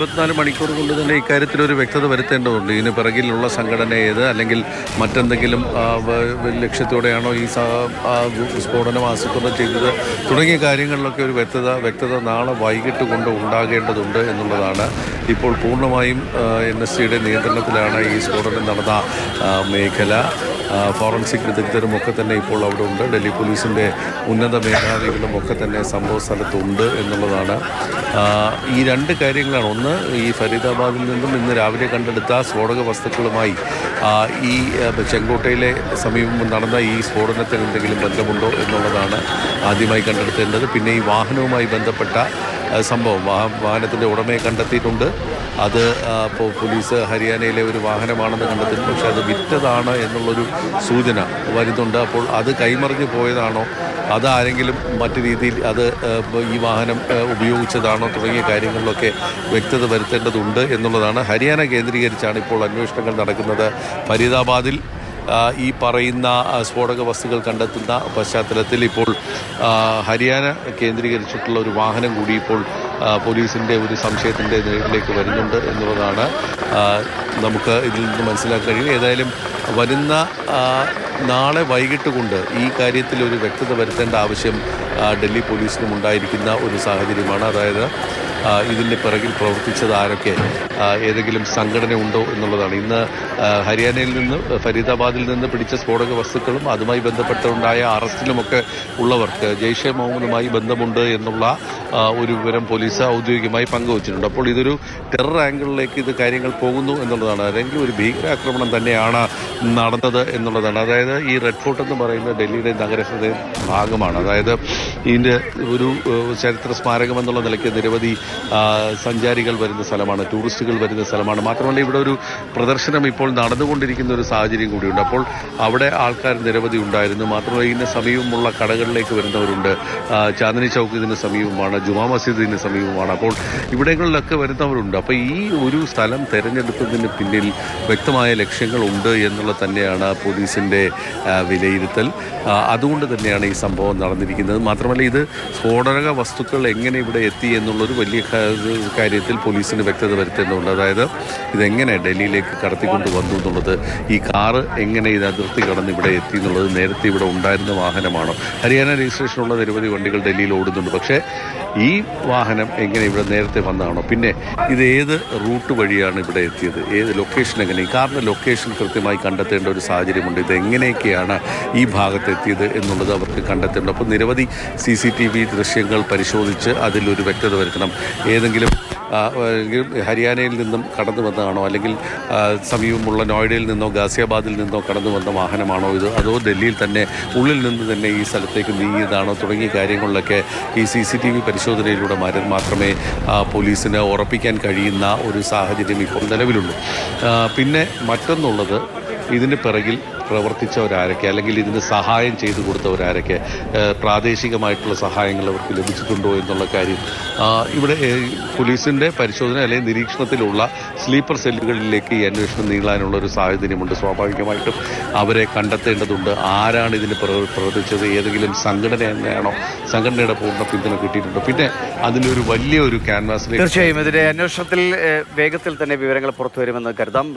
ഇരുപത്തിനാല് മണിക്കൂർ കൊണ്ട് തന്നെ ഇക്കാര്യത്തിൽ ഒരു വ്യക്തത വരുത്തേണ്ടതുണ്ട്. ഇതിന് പിറകിലുള്ള സംഘടന ഏത് അല്ലെങ്കിൽ മറ്റെന്തെങ്കിലും ലക്ഷ്യത്തോടെയാണോ ഈ സ്ഫോടനം ആസൂത്രണം ചെയ്തത് തുടങ്ങിയ കാര്യങ്ങളിലൊക്കെ ഒരു വ്യക്തത വ്യക്തത നാളെ വൈകിട്ട് കൊണ്ട് ഉണ്ടാകേണ്ടതുണ്ട് എന്നുള്ളതാണ്. ഇപ്പോൾ പൂർണമായും എൻ എസ് സിയുടെ നിയന്ത്രണത്തിലാണ് ഈ സ്ഫോടനം നടന്ന മേഖല. ഫോറൻസിക് വിദഗ്ധരും ഒക്കെ തന്നെ ഇപ്പോൾ അവിടെ ഉണ്ട്. ഡൽഹി പോലീസിന്റെ ഉന്നത മേധാവികളും ഒക്കെ തന്നെ സംഭവ സ്ഥലത്തുണ്ട് എന്നുള്ളതാണ്. ഈ രണ്ട് കാര്യങ്ങളാണ്. ഒന്ന് ഈ ഫരീദാബാദിൽ നിന്നും ഇന്ന് രാവിലെ കണ്ടെടുത്ത സ്ഫോടക വസ്തുക്കളുമായി ഈ ചെങ്കോട്ടയിലെ സമീപം നടന്ന ഈ സ്ഫോടനത്തിന് എന്തെങ്കിലും ബന്ധമുണ്ടോ എന്നുള്ളതാണ് ആദ്യമായി കണ്ടെടുത്തേണ്ടത്. പിന്നെ ഈ വാഹനവുമായി ബന്ധപ്പെട്ട സംഭവം വാഹ- വാഹനത്തിന്റെ ഉടമയെ കണ്ടെത്തിയിട്ടുണ്ട്. അത് ഇപ്പോൾ പോലീസ് ഹരിയാനയിലെ ഒരു വാഹനമാണെന്ന് കണ്ടെത്തി പക്ഷെ അത് വിറ്റതാണ് എന്നുള്ളൊരു സൂചന വരുന്നുണ്ട്. അപ്പോൾ അത് കൈമറിഞ്ഞു പോയതാണോ? അതാരെങ്കിലും മറ്റു രീതിയിൽ അത് ഈ വാഹനം ഉപയോഗിച്ചതാണോ തുടങ്ങിയ കാര്യങ്ങളിലൊക്കെ വ്യക്തത വരുത്തേണ്ടതുണ്ട് എന്നുള്ളതാണ് ഹരിയാന കേന്ദ്രീകരിച്ചാണ് ഇപ്പോൾ അന്വേഷണങ്ങൾ നടക്കുന്നത്. ഫരീദാബാദിൽ ഈ പറയുന്ന സ്ഫോടക വസ്തുക്കൾ കണ്ടെത്തുന്ന പശ്ചാത്തലത്തിൽ ഇപ്പോൾ ഹരിയാന കേന്ദ്രീകരിച്ചിട്ടുള്ള ഒരു വാഹനം കൂടി ഇപ്പോൾ പോലീസിന്റെ ഒരു സംശയത്തിന്റെ നേരിലേക്ക് വരുന്നുണ്ട് എന്നുള്ളതാണ് നമുക്ക് ഇതിൽ നിന്ന് മനസ്സിലാക്കാൻ കഴിയും ഏതായാലും വരുന്ന നാളെ വൈകിട്ട് കൊണ്ട് ഈ കാര്യത്തിൽ ഒരു വ്യക്തത വരുത്തേണ്ട ആവശ്യം ഡൽഹി പോലീസിനും ഉണ്ടായിരിക്കുന്ന ഒരു സാഹചര്യമാണ്. അതായത് ഇതിന്റെ പിറകിൽ പ്രവർത്തിച്ചത് ആരൊക്കെ? ഏതെങ്കിലും സംഘടന ഉണ്ടോ എന്നുള്ളതാണ്. ഇന്ന് ഹരിയാനയിൽ നിന്ന് ഫരീദാബാദിൽ നിന്ന് പിടിച്ച സ്ഫോടക വസ്തുക്കളും അതുമായി ബന്ധപ്പെട്ടുണ്ടായ അറസ്റ്റിലുമൊക്കെ ഉള്ളവർക്ക് ജെയ്ഷെ മുഹമ്മദുമായി ബന്ധമുണ്ട് എന്നുള്ള ഒരു വിവരം പോലീസ് ഔദ്യോഗികമായി പങ്കുവച്ചിട്ടുണ്ട്. അപ്പോൾ ഇതൊരു ടെറർ ആംഗിളിലേക്ക് ഇത് കാര്യങ്ങൾ പോകുന്നു എന്നുള്ളതാണ്. അല്ലെങ്കിൽ ഒരു ഭീകരാക്രമണം തന്നെയാണ് നടന്നത് എന്നുള്ളതാണ്. അതായത് ഈ റെഡ് ഫോർട്ട് എന്ന് പറയുന്നത് ഡൽഹിയുടെ നഗരസഭയുടെ ഭാഗമാണ്. അതായത് ഇതിന്റെ ഒരു ചരിത്ര സ്മാരകം എന്നുള്ള നിലയ്ക്ക് നിരവധി സഞ്ചാരികൾ വരുന്ന സ്ഥലമാണ് ടൂറിസ്റ്റുകൾ വരുന്ന സ്ഥലമാണ്. മാത്രമല്ല ഇവിടെ ഒരു പ്രദർശനം ഇപ്പോൾ നടന്നുകൊണ്ടിരിക്കുന്ന ഒരു സാഹചര്യം കൂടിയുണ്ട്. അപ്പോൾ അവിടെ ആൾക്കാർ നിരവധി ഉണ്ടായിരുന്നു. മാത്രമല്ല ഇതിന് സമീപമുള്ള കടകളിലേക്ക് വരുന്നവരുണ്ട്. ചാന്ദനി ചൗക്ക് ഇതിന് സമീപമാണ് ജുമാ മസ്ജിദ് ഇതിന് സമീപമാണ്. അപ്പോൾ ഇവിടങ്ങളിലൊക്കെ വരുന്നവരുണ്ട്. അപ്പോൾ ഈ ഒരു സ്ഥലം തിരഞ്ഞെടുത്തതിന് പിന്നിൽ വ്യക്തമായ ലക്ഷ്യങ്ങളുണ്ട് എന്നുള്ള തന്നെയാണ് പോലീസിന്റെ വിലയിരുത്തൽ. അതുകൊണ്ട് തന്നെയാണ് ഈ സംഭവം നടന്നിരിക്കുന്നത്. മാത്രമല്ല ഇത് സ്ഫോടക വസ്തുക്കൾ എങ്ങനെ ഇവിടെ എത്തി എന്നുള്ളൊരു വലിയ കാര്യത്തിൽ പോലീസിന് വ്യക്തത വരുത്തേണ്ടതുണ്ട്. അതായത് ഇതെങ്ങനെ ഡൽഹിയിലേക്ക് കടത്തിക്കൊണ്ട് വന്നു എന്നുള്ളത് ഈ കാറ് എങ്ങനെ ഇത് അതിർത്തി കടന്ന് ഇവിടെ എത്തി എന്നുള്ളത് നേരത്തെ ഇവിടെ ഉണ്ടായിരുന്ന വാഹനമാണ്? ഹരിയാന രജിസ്ട്രേഷനുള്ള നിരവധി വണ്ടികൾ ഡൽഹിയിൽ ഓടുന്നുണ്ട്. പക്ഷേ ഈ വാഹനം എങ്ങനെ ഇവിടെ നേരത്തെ വന്നതാണോ? പിന്നെ ഇത് ഏത് റൂട്ട് വഴിയാണ് ഇവിടെ എത്തിയത്? ഏത് ലൊക്കേഷൻ എങ്ങനെ? കാറിന്റെ ലൊക്കേഷൻ കൃത്യമായി കണ്ടെത്തേണ്ട ഒരു സാഹചര്യമുണ്ട്. ഇത് എങ്ങനെയൊക്കെയാണ് ഈ ഭാഗത്തെത്തിയത് എന്നുള്ളത് അവർക്ക് കണ്ടെത്തേണ്ടത്? അപ്പോൾ നിരവധി സി സി ടി വി ദൃശ്യങ്ങൾ പരിശോധിച്ച് അതിലൊരു വ്യക്തത വരുത്തണം. ഏതെങ്കിലും ഹരിയാനയിൽ നിന്നും കടന്നു വന്നതാണോ? അല്ലെങ്കിൽ സമീപമുള്ള നോയിഡയിൽ നിന്നോ ഗാസിയാബാദിൽ നിന്നോ കടന്നു വന്ന വാഹനമാണോ ഇത്? അതോ ഡൽഹിയിൽ തന്നെ ഉള്ളിൽ നിന്ന് തന്നെ ഈ സ്ഥലത്തേക്ക് നീങ്ങിയതാണോ? തുടങ്ങിയ കാര്യങ്ങളിലൊക്കെ ഈ സി സി ടി വി പരിശോധനയിലൂടെ മാത്രമേ പോലീസിന് ഉറപ്പിക്കാൻ കഴിയുന്ന ഒരു സാഹചര്യം ഇപ്പോൾ നിലവിലുള്ളൂ പിന്നെ മറ്റൊന്നുള്ളത് ഇതിന് പിറകിൽ പ്രവർത്തിച്ചവരാരൊക്കെ അല്ലെങ്കിൽ ഇതിന് സഹായം ചെയ്തു കൊടുത്തവരാരൊക്കെ പ്രാദേശികമായിട്ടുള്ള സഹായങ്ങൾ അവർക്ക് ലഭിച്ചിട്ടുണ്ടോ എന്നുള്ള കാര്യം. ഇവിടെ പോലീസിന്റെ പരിശോധന അല്ലെങ്കിൽ നിരീക്ഷണത്തിലുള്ള സ്ലീപ്പർ സെല്ലുകളിലേക്ക് ഈ അന്വേഷണം നീളാനുള്ള ഒരു സാഹചര്യമുണ്ട്. സ്വാഭാവികമായിട്ടും അവരെ കണ്ടെത്തേണ്ടതുണ്ട്. ആരാണ് ഇതിന് പ്രവർത്തിച്ചത്? ഏതെങ്കിലും സംഘടന തന്നെയാണോ സംഘടനയുടെ പൂർണ പിന്തുണ കിട്ടിയിട്ടുണ്ട്? പിന്നെ അതിലൊരു വലിയ ഒരു ക്യാൻവാസിലേക്ക് തീർച്ചയായും. ഇതിന്റെ അന്വേഷണത്തിൽ വേഗത്തിൽ തന്നെ വിവരങ്ങൾ പുറത്തു വരുമെന്ന് കരുതാം.